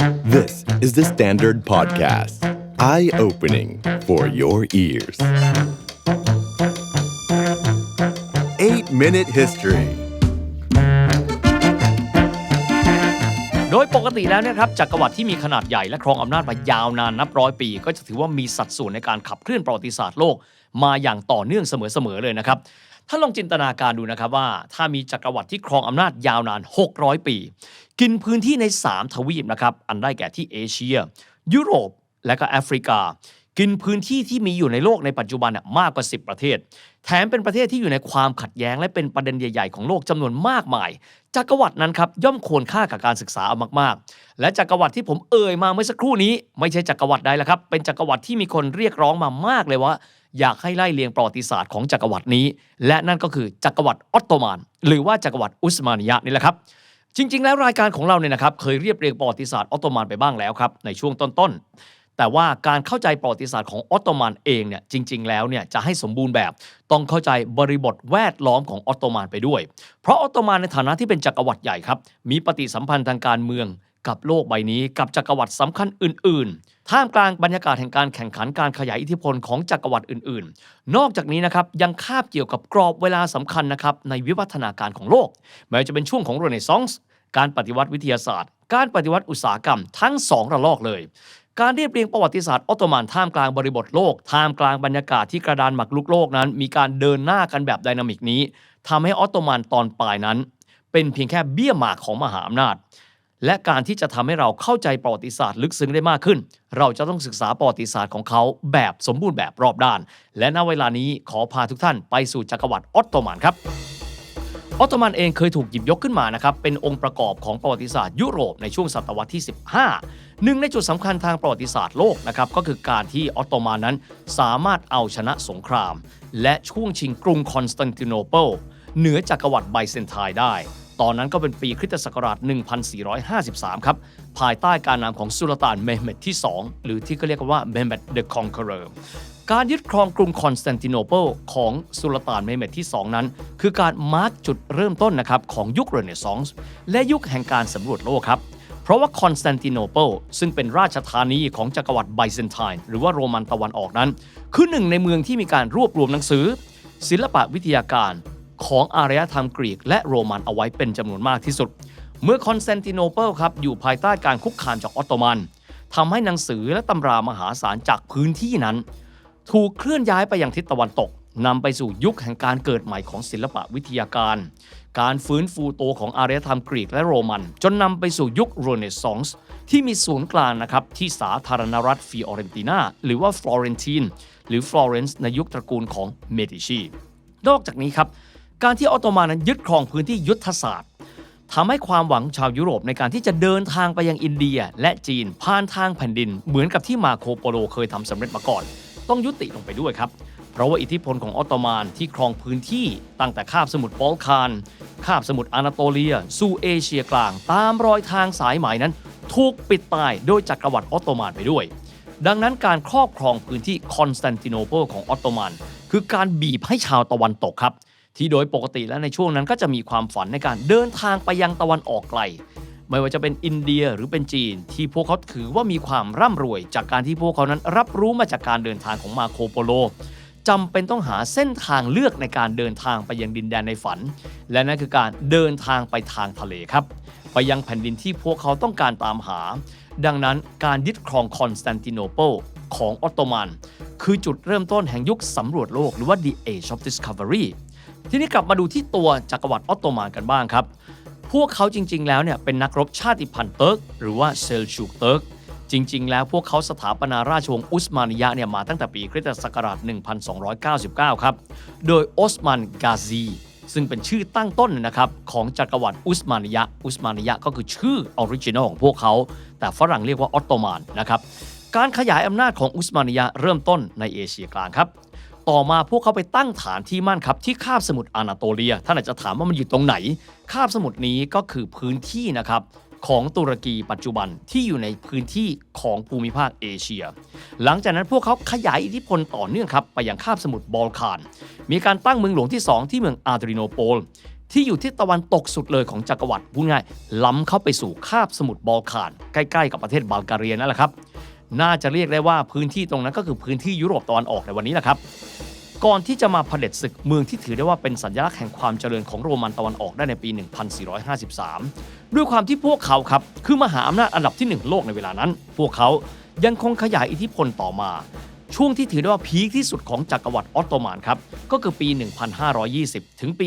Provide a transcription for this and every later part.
This is the Standard Podcast. Eye opening for your ears. 8 Minute History โดยปกติแล้วเนะครับจักรวรรดิที่มีขนาดใหญ่และครองอำนาจมายาวนานนับร้อยปี ก็จะถือว่ามีสัดส่วนในการขับเคลื่อนประวัติศาสตร์โลก มาอย่างต่อเนื่องเสมอๆเลยนะครับ ถ้าลองจินตนาการดูนะครับว่า ถ้ามีจักรวรรดิที่ครองอำนาจยาวนาน 600 ปี กินพื้นที่ใน 3 ทวีปนะครับ อันได้แก่ที่เอเชีย ยุโรปและก็แอฟริกา กินพื้นที่ที่มีอยู่ในโลกในปัจจุบันน่ะมากกว่า 10 ประเทศ แถมเป็นประเทศที่อยู่ในความขัดแย้งและเป็นประเด็นใหญ่ ๆ ของโลกจำนวนมากมาย จักรวรรดินั้นครับย่อมควรค่ากับการศึกษาเอามากๆ และจักรวรรดิที่ผมเอ่ยมาเมื่อสักครู่นี้ ไม่ใช่จักรวรรดิใดละครับ เป็นจักรวรรดิที่มีคนเรียกร้องมามากเลยว่า อยากให้ไล่เลียงประวัติศาสตร์ของจักรวรรดินี้ และนั่นก็คือจักรวรรดิออตโตมัน หรือว่าจักรวรรดิอุสมานิยะนี่แหละครับจริง ๆ แล้วรายการของเราเนี่ยนะครับเคยเรียบเรียงประวัติศาสตร์ออตโตมันไปบ้างแล้วครับในช่วงต้นๆ แต่ว่าการเข้าใจประวัติศาสตร์ของออตโตมันเองเนี่ยจริง ๆ แล้วเนี่ยจะให้สมบูรณ์แบบต้องเข้าใจบริบทแวดล้อมของออตโตมันไปด้วย เพราะออตโตมันในฐานะที่เป็นจักรวรรดิใหญ่ครับมีปฏิสัมพันธ์ทางการเมืองกับโลกใบนี้กับจักรวรรดิสำคัญอื่น ๆ ท่ามกลางบรรยากาศแห่งการแข่งขันการขยายอิทธิพลของจักรวรรดิอื่น ๆ นอกจากนี้นะครับยังคาบเกี่ยวกับกรอบเวลาสำคัญนะครับในวิวัฒนาการของโลกไม่ว่าจะเป็นช่วงของเรเนซองส์การปฏิวัติวิทยาศาสตร์ การปฏิวัติอุตสาหกรรมทั้งสองระลอกเลย การเรียบเรียงประวัติศาสตร์ออตโตมันท่ามกลางบริบทโลก ท่ามกลางบรรยากาศที่กระดานหมากรุกโลกนั้น มีการเดินหน้ากันแบบไดนามิกนี้ทำให้ออตโตมันตอนปลายนั้น เป็นเพียงแค่เบี้ยหมากของมหาอำนาจ และการที่จะทำให้เราเข้าใจประวัติศาสตร์ลึกซึ้งได้มากขึ้น เราจะต้องศึกษาประวัติศาสตร์ของเขาแบบสมบูรณ์แบบรอบด้าน และณเวลานี้ขอพาทุกท่านไปสู่จักรวรรดิออตโตมันครับ ออตโตมันเองเคยถูกหยิบยกขึ้นมานะครับเป็นองค์ประกอบของประวัติศาสตร์ยุโรปในช่วงศตวรรษที่ 15 หนึ่งในจุดสำคัญทางประวัติศาสตร์โลกนะครับก็คือการที่ออตโตมันนั้นสามารถเอาชนะสงคราม และช่วงชิงกรุงคอนสแตนติโนเปิลเหนือจักรวรรดิไบเซนไทน์ได้ ตอนนั้นก็เป็นปีคริสตศักราช 1453 ครับ ภายใต้การนำของสุลต่านเมหเม็ดที่ 2 หรือที่ก็เรียกว่าเมหเม็ดเดอะคอนเคอร์ การยึดครองกรุงคอนสแตนติโนเปิลของสุลต่านเมหเม็ดที่ 2 นั้น คือการมาร์กจุดเริ่มต้นนะครับของยุคเรเนซองส์และยุคแห่งการสำรวจโลกครับเพราะว่าคอนสแตนติโนเปิลซึ่งเป็นราชธานีของจักรวรรดิไบเซนไทน์หรือว่าโรมันตะวันออกนั้น คือหนึ่งในเมืองที่มีการรวบรวมหนังสือ ศิลปะวิทยาการ ของอารยธรรมกรีกและโรมันเอาไว้เป็นจำนวนมากที่สุด เมื่อคอนสแตนติโนเปิลครับอยู่ภายใต้การคุกคามจากออตโตมันทำให้หนังสือและตำรามหาศาลจากพื้นที่นั้น ถูกเคลื่อนย้ายไปยังทิศตะวันตกนำไปสู่ยุคแห่งการเกิดใหม่ของศิลปะวิทยาการ การฟื้นฟูโตของอารยธรรมกรีกและโรมัน จนนำไปสู่ยุคเรเนซองส์ที่มีศูนย์กลางนะครับ ที่สาธารณรัฐฟิออเรนตินาหรือว่าฟลอเรนตินหรือฟลอเรนซ์ในยุคตระกูลของเมดิชี นอกจากนี้ครับ การที่ออตโตมันนั้นยึดครองพื้นที่ยุทธศาสตร์ทำให้ความหวังชาวยุโรปในการที่จะเดินทางไปยังอินเดียและจีนผ่านทางแผ่นดิน เหมือนกับที่มาโคโปโลเคยทำสำเร็จมาก่อน ต้องยุติลงไปด้วยครับ เพราะว่าอิทธิพลของออตโตมันที่ครองพื้นที่ตั้งแต่คาบสมุทรบอลคานคาบสมุทรอานาโตเลีย สู่เอเชียกลาง ตามรอยทางสายไหมนั้น ถูกปิดตายโดยจักรวรรดิออตโตมันไปด้วย ดังนั้นการครอบครองพื้นที่คอนสแตนติโนเปิลของออตโตมันคือการบีบให้ชาวตะวันตกครับ ที่โดยปกติแล้วในช่วงนั้นก็จะมีความฝันในการเดินทางไปยังตะวันออกไกล ไม่ว่าจะเป็นอินเดียหรือเป็นจีน ที่พวกเขาถือว่ามีความร่ำรวย จากการที่พวกเขานั้นรับรู้มาจากการเดินทางของมาโคโปโลจำเป็นต้องหาเส้นทางเลือกในการเดินทางไปยังดินแดนในฝัน และนั่นคือการเดินทางไปทางทะเลครับ ไปยังแผ่นดินที่พวกเขาต้องการตามหา ดังนั้นการยึดครองคอนสแตนติโนเปิลของออตโตมัน คือจุดเริ่มต้นแห่งยุคสำรวจโลกหรือว่า the age of discovery ทีนี้กลับมาดูที่ตัวจักรวรรดิออตโตมันกันบ้างครับ พวกเขาจริง ๆ แล้วเนี่ยเป็นนักรบชาติพันธุ์เติร์กหรือว่าเซลชูกเติร์กจริง ๆ แล้วพวกเขาสถาปนาราชวงศ์อุสมานิยะเนี่ยมาตั้งแต่ปีคริสตศักราช 1299 ครับ โดยออสมันกาซี ซึ่งเป็นชื่อตั้งต้นนะครับของจักรวรรดิอุสมานิยะ อุสมานิยะก็คือชื่อออริจินอลของพวกเขา แต่ฝรั่งเรียกว่าออตโตมันนะครับ การขยายอำนาจของอุสมานิยะเริ่มต้นในเอเชียกลางครับ ต่อมาพวกเขาไปตั้งฐานที่มั่นครับที่คาบสมุทรอานาโตเลีย ท่านอาจจะถามว่ามันอยู่ตรงไหน คาบสมุทรนี้ก็คือพื้นที่นะครับของตุรกีปัจจุบันที่อยู่ในพื้นที่ของภูมิภาคเอเชีย หลังจากนั้นพวกเขาขยายอิทธิพลต่อเนื่องครับไปยังคาบสมุทรบอลข่าน มีการตั้งเมืองหลวงที่ 2 ที่เมืองอาดริโนโปล ที่อยู่ที่ตะวันตกสุดเลยของจักรวรรดิพูดง่ายล้ำเข้าไปสู่คาบสมุทรบอลข่าน ใกล้ๆ กับประเทศบัลกเรียนั่นแหละครับ น่าจะเรียกได้ว่าพื้นที่ตรงนั้นก็คือพื้นที่ยุโรปตะวันออกในวันนี้แหละครับ ก่อนที่จะมาเผด็จศึกเมืองที่ถือได้ว่าเป็นสัญลักษณ์แห่งความเจริญของโรมันตะวันออกได้ในปี 1453 ด้วยความที่พวกเขาครับคือมหาอำนาจอันดับที่หนึ่งโลกในเวลานั้น พวกเขายังคงขยายอิทธิพลต่อมา ช่วงที่ถือได้ว่าพีคที่สุดของจักรวรรดิออตโตมันครับก็คือปี 1520 ถึงปี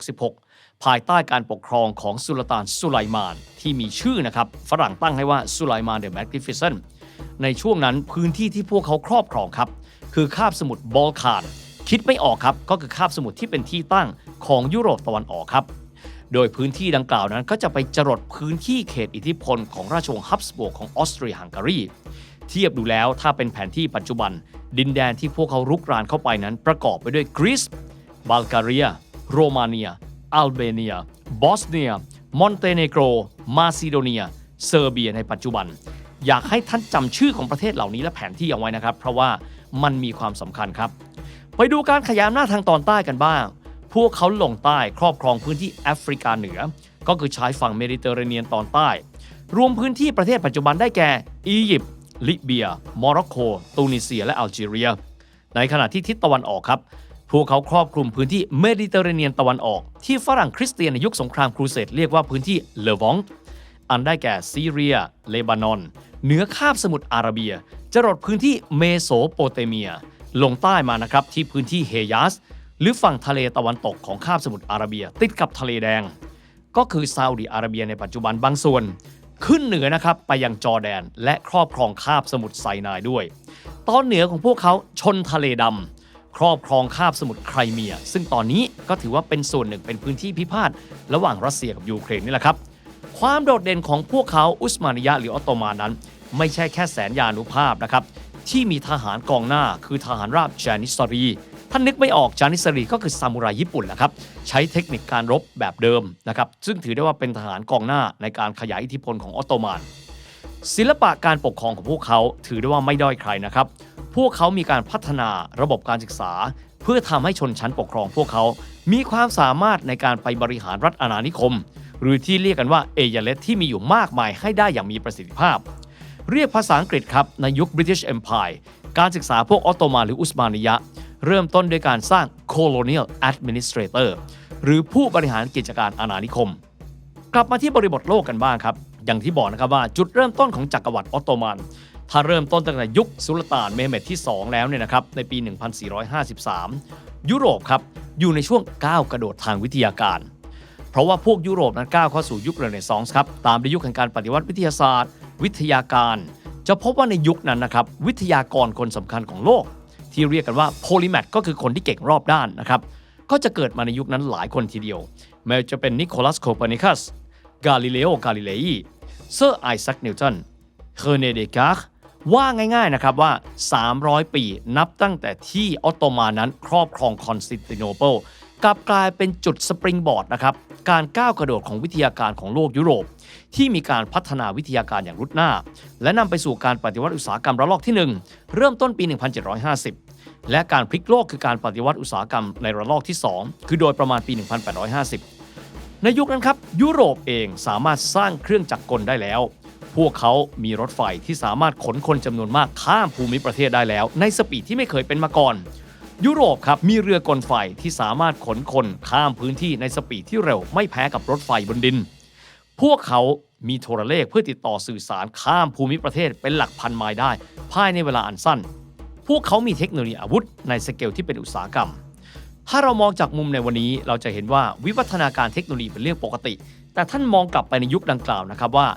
1566ภายใต้การปกครองของสุลต่านสุไลมาน ที่มีชื่อนะครับ ฝรั่งตั้งให้ว่าสุไลมานเดอะแมกนิฟิเซน ในช่วงนั้นพื้นที่ที่พวกเขาครอบครองครับ คือคาบสมุทรบอลข่านคิดไม่ออกครับ ก็คือคาบสมุทรที่เป็นที่ตั้งของยุโรปตะวันออกครับ โดยพื้นที่ดังกล่าวนั้นก็จะไปจรดพื้นที่เขตอิทธิพลของราชวงศ์ฮับสบวกของออสเตรียฮังการีเทียบดูแล้วถ้าเป็นแผนที่ปัจจุบัน ดินแดนที่พวกเขารุกรานเข้าไปนั้นประกอบไปด้วยกรีซบัลกเรีย โรมาเนีย อัลเบเนีย บอสเนีย มอนเตเนโกร มาซิโดเนีย เซอร์เบียในปัจจุบัน อยากให้ท่านจำชื่อของประเทศเหล่านี้และแผนที่เอาไว้นะครับ เพราะว่ามันมีความสำคัญครับ ไปดูการขยายอำนาจทางตอนใต้กันบ้าง พวกเขาลงใต้ครอบครองพื้นที่แอฟริกาเหนือ ก็คือชายฝั่งเมดิเตอร์เรเนียนตอนใต้ รวมพื้นที่ประเทศปัจจุบันได้แก่อียิปต์ลิเบีย โมร็อกโก ตูนิเซีย และอัลจีเรีย ในขณะที่ทิศตะวันออกครับ พวกเขาครอบคลุมพื้นที่เมดิเตอร์เรเนียนตะวันออก ที่ฝรั่งคริสเตียนในยุคสงครามครูเสดเรียกว่าพื้นที่เลวองอันได้แก่ซีเรีย เลบานอน เหนือคาบสมุทรอาระเบียจรดพื้นที่เมโสโปเตเมีย ลงใต้มานะครับที่พื้นที่เฮยัสหรือฝั่งทะเลตะวันตกของคาบสมุทรอาระเบีย ติดกับทะเลแดง ก็คือซาอุดิอาระเบียในปัจจุบันบางส่วน ขึ้นเหนือนะครับไปยังจอร์แดน และครอบครองคาบสมุทรไซนายด้วย ตอนเหนือของพวกเขาชนทะเลดำครอบครองคาบสมุทรไครเมีย ซึ่งตอนนี้ก็ถือว่าเป็นส่วนหนึ่งเป็นพื้นที่พิพาทระหว่างรัสเซียกับยูเครนนี่แหละครับ ความโดดเด่นของพวกเขาอุสมานิยะหรือออตโตมันนั้น ไม่ใช่แค่แสนยานุภาพนะครับ ที่มีทหารกองหน้าคือทหารราบจานิสรี ท่านนึกไม่ออกจานิสรีก็คือซามูไรญี่ปุ่นแหละครับ ใช้เทคนิคการรบแบบเดิมนะครับ ซึ่งถือได้ว่าเป็นทหารกองหน้าในการขยายอิทธิพลของออตโตมัน ศิลปะการปกครองของพวกเขาถือได้ว่าไม่ด้อยใครนะครับ พวกเขามีการพัฒนาระบบการศึกษา เพื่อทำให้ชนชั้นปกครองพวกเขา มีความสามารถในการไปบริหารรัฐอาณานิคม หรือที่เรียกกันว่าเอยาเลตที่มีอยู่มากมายให้ได้อย่างมีประสิทธิภาพ เรียกภาษาอังกฤษครับในยุค British Empire การศึกษาพวกออตโตมันหรืออุสมานิยะ เริ่มต้นด้วยการสร้าง Colonial Administrator หรือผู้บริหารกิจการอาณานิคม กลับมาที่บริบทโลกกันบ้างครับ อย่างที่บอกนะครับว่าจุดเริ่มต้นของจักรวรรดิออตโตมัน ถ้าเริ่มต้นตั้งแต่ยุคสุลต่านเมเหม็ดที่ 2 แล้วเนี่ยนะครับในปี 1453 ยุโรปครับอยู่ในช่วงก้าวกระโดดทางวิทยาการ เพราะว่าพวกยุโรปนั้นก้าวเข้าสู่ยุคเรเนซองส์ครับ ตามด้วยยุคแห่งการปฏิวัติวิทยาศาสตร์ วิทยาการ จะพบว่าในยุคนั้นนะครับวิทยากรคนสำคัญของโลก ที่เรียกกันว่าโพลิแมทก็คือคนที่เก่งรอบด้านนะครับก็จะเกิดมาในยุคนั้นหลายคนทีเดียวแม้จะเป็นนิโคลัสโคเปนิคัสกาลิเลโอกาลิเลยีเซอร์ไอแซคนิวตันเฮเนเดการ์ว่าง่ายๆนะครับว่า 300 ปีนับตั้งแต่ที่ออตโตมันนั้นครอบครองคอนสแตนติโนเปิล กลับกลายเป็นจุดสปริงบอร์ดนะครับการก้าวกระโดดของวิทยาการของโลกยุโรป ที่มีการพัฒนาวิทยาการอย่างรุดหน้า และนำไปสู่การปฏิวัติอุตสาหกรรมระลอกที่ 1 เริ่มต้นปี 1750 และการพลิกโลกคือการปฏิวัติอุตสาหกรรมในระลอกที่ 2 คือโดยประมาณปี 1850 ในยุคนั้นครับยุโรปเองสามารถสร้างเครื่องจักรกลได้แล้ว พวกเขามีรถไฟที่สามารถขนคนจำนวนมากข้ามภูมิประเทศได้แล้ว ในสปีดที่ไม่เคยเป็นมาก่อน ยุโรปครับมีเรือกลไฟที่สามารถขนคนข้ามพื้นที่ในสปีดที่เร็วไม่แพ้กับรถไฟบนดิน พวกเขามีโทรเลขเพื่อติดต่อสื่อสารข้ามภูมิประเทศเป็นหลักพันไมล์ได้ ภายในเวลาอันสั้น พวกเขามีเทคโนโลยีอาวุธในสเกลที่เป็นอุตสาหกรรม ถ้าเรามองจากมุมในวันนี้เราจะเห็นว่าวิวัฒนาการเทคโนโลยีเป็นเรื่องปกติ แต่ท่านมองกลับไปในยุคดังกล่าวนะครับว่า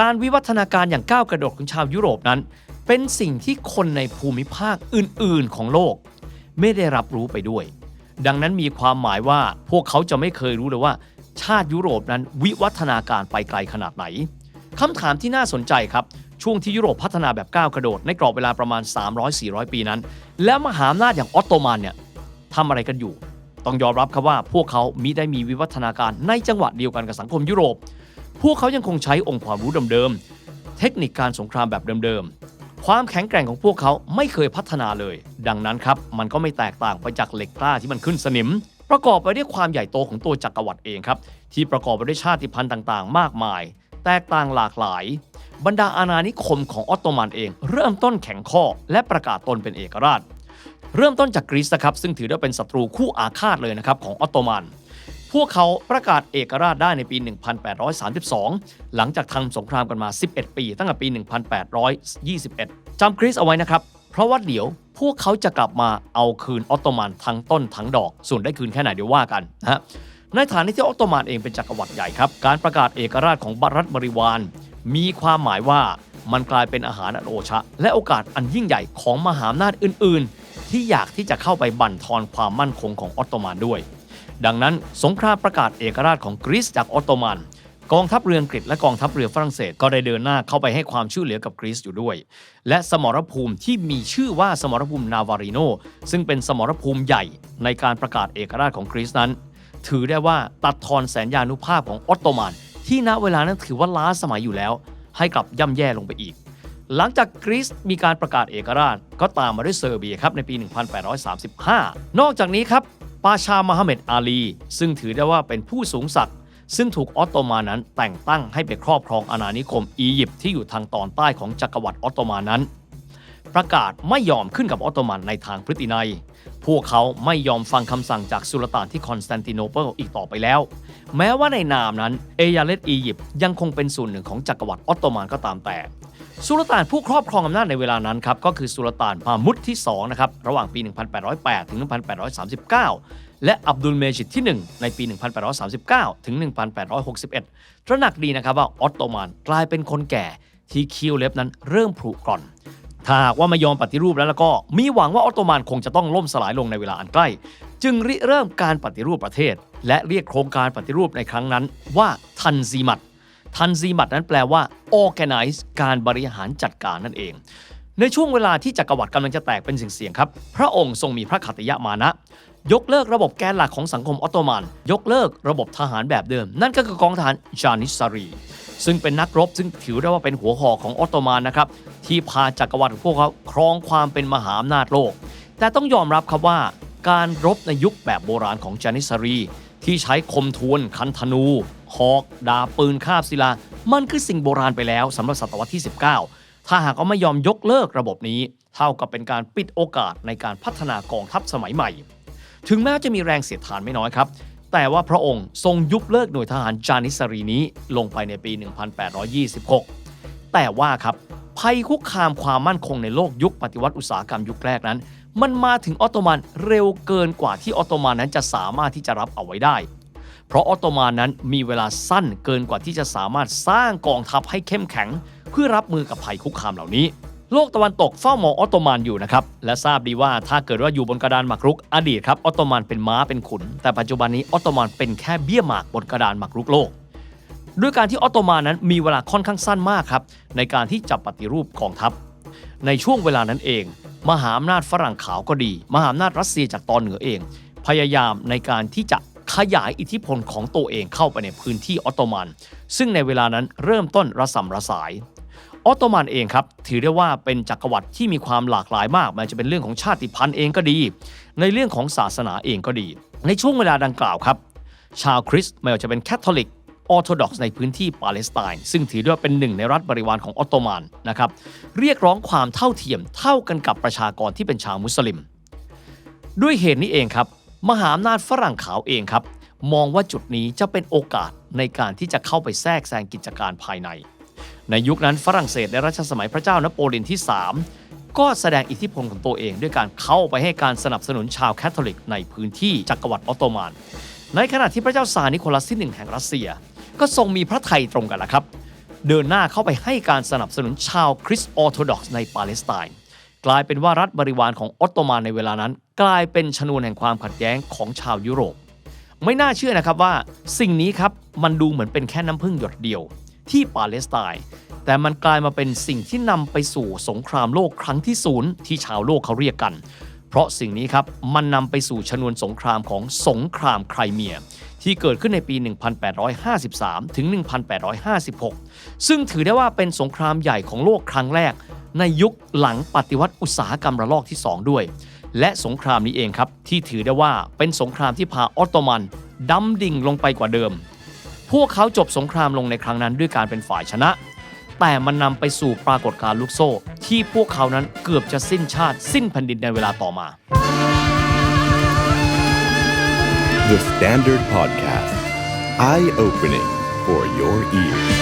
การวิวัฒนาการอย่างก้าวกระโดดของชาวยุโรปนั้น เป็นสิ่งที่คนในภูมิภาคอื่น ๆ ของโลก ไม่ได้รับรู้ไปด้วย ดังนั้นมีความหมายว่าพวกเขาจะไม่เคยรู้เลยว่า ชาติยุโรปนั้นวิวัฒนาการไปไกลขนาดไหนคำถามที่น่าสนใจครับ ช่วงที่ยุโรปพัฒนาแบบก้าวกระโดดในกรอบเวลาประมาณ 300-400 ปีนั้น แล้วมหาอำนาจอย่างออตโตมันเนี่ยทำอะไรกันอยู่ ต้องยอมรับครับว่าพวกเขามิได้มีวิวัฒนาการในจังหวะเดียวกันกับสังคมยุโรป พวกเขายังคงใช้องค์ความรู้เดิมๆเทคนิคการสงครามแบบเดิมๆ ความแข็งแกร่งของพวกเขาไม่เคยพัฒนาเลย ดังนั้นครับ มันก็ไม่แตกต่างไปจากเหล็กกล้าที่มันขึ้นสนิมปประกอบไปด้วยความใหญ่โตของตัวจักรวรรดิเองครับ ที่ประกอบไปด้วยชาติพันธุ์ต่างๆ มากมาย แตกต่างหลากหลาย บรรดาอาณานิคมของออตโตมันเอง เริ่มต้นแข็งข้อ และประกาศตนเป็นเอกราช เริ่มต้นจากกรีซนะครับซึ่งถือได้เป็นศัตรูคู่อาฆาตเลยนะครับของออตโตมัน พวกเขาประกาศเอกราชได้ในปี 1832 หลังจากทำสงครามกันมา 11 ปี ตั้งแต่ปี 1821 จำกรีซเอาไว้นะครับ เพราะว่าเดี๋ยวพวกเขาจะกลับมาเอาคืนออตโตมันทั้งต้นทั้งดอก ส่วนได้คืนแค่ไหนเดี๋ยวว่ากันนะฮะ ในฐานะที่ออตโตมันเองเป็นจักรวรรดิใหญ่ครับ การประกาศเอกราชของบรัฐบริวาร มีความหมายว่ามันกลายเป็นอาหารอันโอชะ และโอกาสอันยิ่งใหญ่ของมหาอำนาจอื่น ๆ ที่อยากที่จะเข้าไปบั่นทอนความมั่นคงของออตโตมันด้วย ดังนั้นสงครามประกาศเอกราชของกรีซจากออตโตมัน กองทัพเรืออังกฤษและกองทัพเรือฝรั่งเศสก็ได้เดินหน้าเข้าไปให้ความช่วยเหลือกับกรีซอยู่ด้วย และสมรภูมิที่มีชื่อว่าสมรภูมินาวาริโนซึ่งเป็นสมรภูมิใหญ่ในการประกาศเอกราชของกรีซนั้น ถือได้ว่าตัดทอนแสนยานุภาพของออตโตมัน ที่ณเวลานั้นถือว่าล้าสมัยอยู่แล้ว ให้กลับย่ำแย่ลงไปอีกหลังจากกรีซมีการประกาศเอกราช ก็ตามมาด้วยเซอร์เบียครับในปี 1835 นอกจากนี้ครับ ปาชามาฮัมเหม็ดอาลี ซึ่งถือได้ว่าเป็นผู้สูงศักดิ์ซึ่งถูกออตโตมานนั้นแต่งตั้งให้ไปครอบครองอาณานิคมอียิปต์ที่อยู่ทางตอนใต้ของจักรวรรดิออตโตมานนั้น ประกาศไม่ยอมขึ้นกับออตโตมันในทางพฤตินัย พวกเขาไม่ยอมฟังคำสั่งจากสุลต่านที่คอนสแตนติโนเปิลอีกต่อไปแล้ว แม้ว่าในนามนั้นเอยาเลตอียิปต์ยังคงเป็นส่วนหนึ่งของจักรวรรดิออตโตมันก็ตามแต่ สุลต่านผู้ครอบครองอำนาจในเวลานั้นครับก็คือสุลต่านมามุดที่2นะครับระหว่างปี 1808 ถึง 1839และอับดุลเมจิดที่ 1 ในปี 1839 ถึง 1861 ตระหนักดีนะครับว่าออตโตมันกลายเป็นคนแก่ที่คิ้วเล็บนั้นเริ่มผุกร่อน ถ้าหากว่าไม่ยอมปฏิรูปแล้วแล้วก็มีหวังว่าออตโตมันคงจะต้องล่มสลายลงในเวลาอันใกล้ จึงริเริ่มการปฏิรูปประเทศ และเรียกโครงการปฏิรูปในครั้งนั้นว่าทันซีมัดทันซีมัดนั้นแปลว่า organize การบริหารจัดการนั่นเอง ในช่วงเวลาที่จักรวรรดิกำลังจะแตกเป็นสิ่งๆครับ พระองค์ทรงมีพระขัตยะมานะ ยกเลิกระบบแกนหลักของสังคมออตโตมัน ยกเลิกระบบทหารแบบเดิม นั่นก็คือกองทหารจานิสซารี ซึ่งเป็นนักรบซึ่งถือได้ว่าเป็นหัวหอกของออตโตมันนะครับ ที่พาจักรวรรดิพวกเขาครองความเป็นมหาอำนาจโลก แต่ต้องยอมรับครับว่า การรบในยุคแบบโบราณของจานิสซารี ที่ใช้คมทวน คันธนูหอกดาบปืนคาบศิลา มันคือสิ่งโบราณไปแล้วสำหรับศตวรรษที่ 19 ถ้าหากว่าไม่ยอมยกเลิกระบบนี้ เท่ากับเป็นการปิดโอกาสในการพัฒนากองทัพสมัยใหม่ ถึงแม้จะมีแรงเสียดทานไม่น้อยครับ แต่ว่าพระองค์ทรงยุบเลิกหน่วยทหารจานิสรีนี้ลงไปในปี 1826 แต่ว่าครับภัยคุกคามความมั่นคงในโลกยุคปฏิวัติอุตสาหกรรมยุคแรกนั้น มันมาถึงออตโตมันเร็วเกินกว่าที่ออตโตมันนั้นจะสามารถที่จะรับเอาไว้ได้ เพราะออตโตมันนั้นมีเวลาสั้นเกินกว่าที่จะสามารถสร้างกองทัพให้เข้มแข็ง เพื่อรับมือกับภัยคุกคามเหล่านี้ โลกตะวันตกเฝ้ามองออตโตมันอยู่นะครับและทราบดีว่าถ้าเกิดว่าอยู่บนกระดานหมากรุกอดีตครับออตโตมันเป็นม้าเป็นขุน แต่ปัจจุบันนี้ออตโตมันเป็นแค่เบี้ยหมากบนกระดานหมากรุกโลกด้วยการที่ออตโตมันนั้นมีเวลาค่อนข้างสั้นมากครับในการที่จะปฏิรูปกองทัพ ในช่วงเวลานั้นเอง มหาอำนาจฝรั่งขาวก็ดี มหาอำนาจรัสเซียจากตอนเหนือเอง พยายามในการที่จะขยายอิทธิพลของตัวเองเข้าไปในพื้นที่ออตโตมัน ซึ่งในเวลานั้นเริ่มต้นระสำระสาย ออตโตมันเองครับถือได้ว่าเป็นจักรวรรดิที่มีความหลากหลายมากไมันจะเป็นเรื่องของชาติพันธุ์เองก็ดี ในเรื่องของศาสนาเองก็ดี ในช่วงเวลาดังกล่าวครับ ชาวคริสต์ไม่ว่าจะเป็นแคทอลิกออร์โธดอกซ์ในพื้นที่ปาเลสไตน์ซึ่งถือได้ว่าเป็นหนึ่งในรัฐบริวารของออตโตมันนะครับเรียกร้องความเท่าเทียมเท่ากันกับประชากรที่เป็นชาวมุสลิม ด้วยเหตุนี้เองครับ มหาอำนาจฝรั่งขาวเองครับ มองว่าจุดนี้จะเป็นโอกาสในการที่จะเข้าไปแทรกแซงกิจการภายใน ในยุคนั้นฝรั่งเศสในรัชสมัยพระเจ้านโปเลียนที่ 3 ก็แสดงอิทธิพลของตัวเอง ด้วยการเข้าไปให้การสนับสนุนชาวแคทอลิกในพื้นที่จักรวรรดิออตโตมัน ในขณะที่พระเจ้าซาร์นิโคลัสที่หนึ่งแห่งรัสเซีย ก็ทรงมีพระไทยตรงกันละครับ เดินหน้าเข้าไปให้การสนับสนุนชาวคริสต์ออร์โธดอกซ์ในปาเลสไตน์กลายเป็นว่ารัฐบริวารของออตโตมันในเวลานั้น กลายเป็นชนวนแห่งความขัดแย้งของชาวยุโรป ไม่น่าเชื่อนะครับว่า สิ่งนี้ครับมันดูเหมือนเป็นแค่น้ำพึ่งหยดเดียว ที่ปาเลสไตน์แต่มันกลายมาเป็นสิ่งที่นำไปสู่สงครามโลกครั้งที่ศูนย์ที่ชาวโลกเขาเรียกกัน เพราะสิ่งนี้ครับมันนำไปสู่ชนวนสงครามของสงครามไครเมีย ที่เกิดขึ้นในปี 1853 ถึง 1856 ซึ่งถือได้ว่าเป็นสงครามใหญ่ของโลกครั้งแรก ในยุคหลังปฏิวัติอุตสาหกรรมระลอกที่ 2 ด้วย และสงครามนี้เองครับที่ถือได้ว่าเป็นสงครามที่พาออตโตมันดำดิ่งลงไปกว่าเดิม พวกเขาจบสงครามลงในครั้งนั้นด้วยการเป็นฝ่ายชนะ แต่มันนำไปสู่ปรากฏการณ์ลูกโซ่ ที่พวกเขานั้นเกือบจะสิ้นชาติสิ้นแผ่นดินในเวลาต่อมา The Standard Podcast. Eye opening for your ears.